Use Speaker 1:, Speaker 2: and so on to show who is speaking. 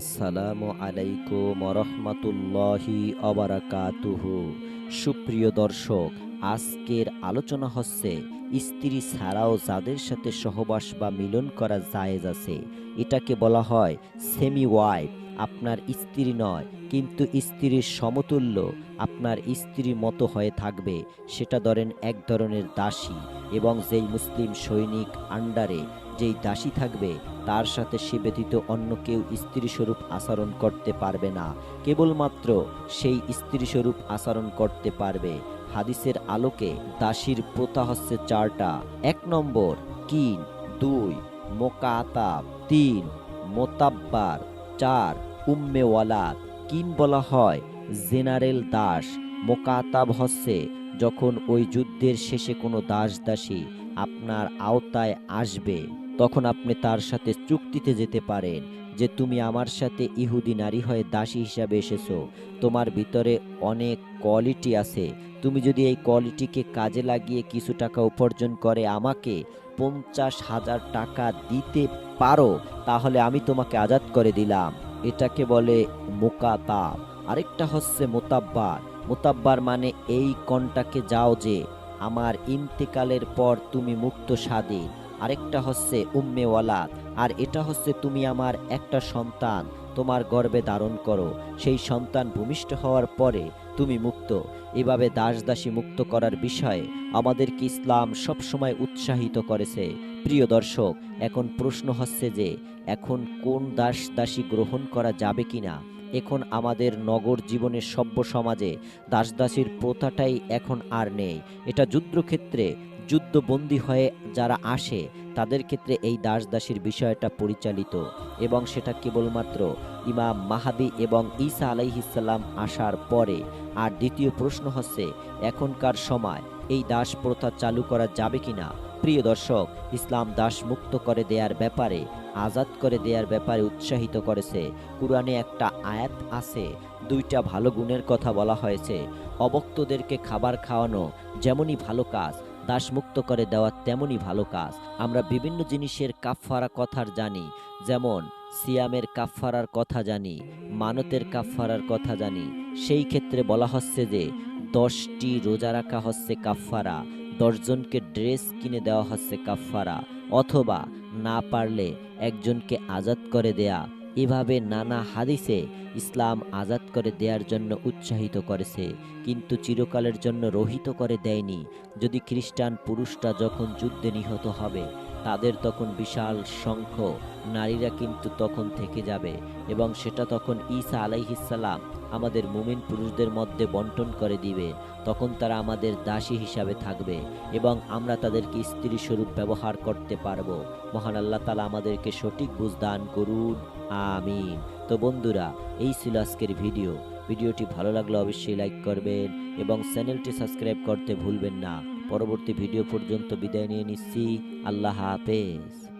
Speaker 1: আসসালামু আলাইকুম রহমতুল্লাহি অবরাকাতুহু সুপ্রিয় দর্শক, আজকের আলোচনা হচ্ছে, স্ত্রী ছাড়াও যাদের সাথে সহবাস বা মিলন করা জায়েজ আছে, এটাকে বলা হয় সেমি ওয়াইফ আপনার স্ত্রী নয়, কিন্তু স্ত্রীর সমতুল্য আপনার স্ত্রীর মতো হয়ে থাকবে, সেটা ধরেন এক ধরনের দাসী এবং যেই মুসলিম সৈনিক আন্ডারে যেই দাসী থাকবে, তার সাথে সে ব্যতীত অন্য কেউ স্ত্রী স্বরূপ আচরণ করতে পারবে না। কেবলমাত্র সেই স্ত্রী স্বরূপ আচরণ করতে পারবে। হাদিসের আলোকে দাসীর প্রথা হচ্ছে চারটা। এক নম্বর, কিন। দুই, মোকাতাব। তিন, মোতাব্বার। চার, উম্মে ওয়ালাদ। কিন বলা হয়, জেনারেল দাস। মোকাতাব হচ্ছে যখন ওই যুদ্ধের শেষে কোনো দাস দাসী আপনার আওতায় আসবে, তখন আপনি তার সাথে চুক্তিতে যেতে পারেন যে তুমি আমার সাথে ইহুদি নারী হয়ে দাসী হিসাবে এসেছ। তোমার ভিতরে অনেক কোয়ালিটি আছে। তুমি যদি এই কোয়ালিটিকে কাজে লাগিয়ে কিছু টাকা উপার্জন করে আমাকে পঞ্চাশ হাজার টাকা দিতে পারো, তাহলে আমি তোমাকে আজাদ করে দিলাম। এটাকে বলে মোকাতাব। আরেকটা হচ্ছে মোতাব্বার। মোতাব্বার মানে এই কনটাকে যাও যে আমার ইন্তেকালের পর তুমি মুক্ত স্বাধীন। আরেকটা হচ্ছে উম্মে ওয়ালাদ। আর এটা হচ্ছে তুমি আমার একটা সন্তান। তোমার গর্বে ধারণ করো। সেই সন্তান ভূমিষ্ঠ হওয়ার পরে তুমি মুক্ত। এভাবে দাস দাসী মুক্ত করার বিষয়ে আমাদেরকে ইসলাম সবসময় উৎসাহিত করেছে। প্রিয় দর্শক, এখন প্রশ্ন হচ্ছে যে, এখন কোন দাস দাসী গ্রহণ করা যাবে কি না এখন আমাদের নগর জীবনের সভ্য সমাজে দাসদাসীর প্রথাটাই এখন আর নেই। এটা যুদ্ধক্ষেত্রে যুদ্ধবন্দী হয়ে যারা আসে, তাদের ক্ষেত্রে এই দাস দাসীর বিষয়টা পরিচালিত এবং সেটা কেবলমাত্র ইমাম মাহাদি এবং ঈসা আলাইহিসাল্লাম আসার পরে। আর দ্বিতীয় প্রশ্ন হচ্ছে, এখনকার সময় এই দাস প্রথা চালু করা যাবে কিনা? প্রিয় দর্শক, ইসলাম দাস মুক্ত করে দেওয়ার ব্যাপারে, আজাদ করে দেওয়ার ব্যাপারে উৎসাহিত করেছে। কোরআনে একটা আয়াত আছে, দুইটা ভালো গুণের কথা বলা হয়েছে। অবক্তদেরকে খাবার খাওয়ানো যেমনই ভালো কাজ দাসমুক্ত করে দেওয়া তেমনই ভালো কাজ। আমরা বিভিন্ন জিনিসের কাফফারা কথার জানি, যেমন, সিয়ামের কাফফারার কথা জানি, মানতের কাফফারার কথা জানি। সেই ক্ষেত্রে বলা হচ্ছে যে, দশটি রোজা রাখা হচ্ছে কাফফারা, দশজনকে ড্রেস কিনে দেওয়া হচ্ছে কাফফারা, অথবা না পারলে একজনকে আজাদ করে দেয়া এভাবে নানা হাদিসে ইসলাম আজাদ করে দেওয়ার জন্য উৎসাহিত করেছে, কিন্তু চিরকালের জন্য রহিত করে দেয়নি। যদি খ্রিস্টান পুরুষরা যখন যুদ্ধে নিহত হবে তাদের তখন বিশাল সংখ্য নারীরা কিন্তু তখন থেকে যাবে এবং সেটা তখন ঈসা আলাইহিসাল্লাম আমাদের মুমিন পুরুষদের মধ্যে বন্টন করে দিবে। তখন তারা আমাদের দাসী হিসাবে থাকবে এবং আমরা তাদেরকে স্ত্রী স্বরূপ ব্যবহার করতে পারব। মহান আল্লাহ তালা আমাদেরকে সঠিক বুঝ দান করুন। আমিন। তো বন্ধুরা, এই ছিল আজকের ভিডিও। ভিডিওটি ভালো লাগলে অবশ্যই লাইক করবেন এবং চ্যানেলটি সাবস্ক্রাইব করতে ভুলবেন না। পরবর্তী ভিডিও পর্যন্ত বিদায় নিয়ে নিচ্ছি। আল্লাহ হাফেজ।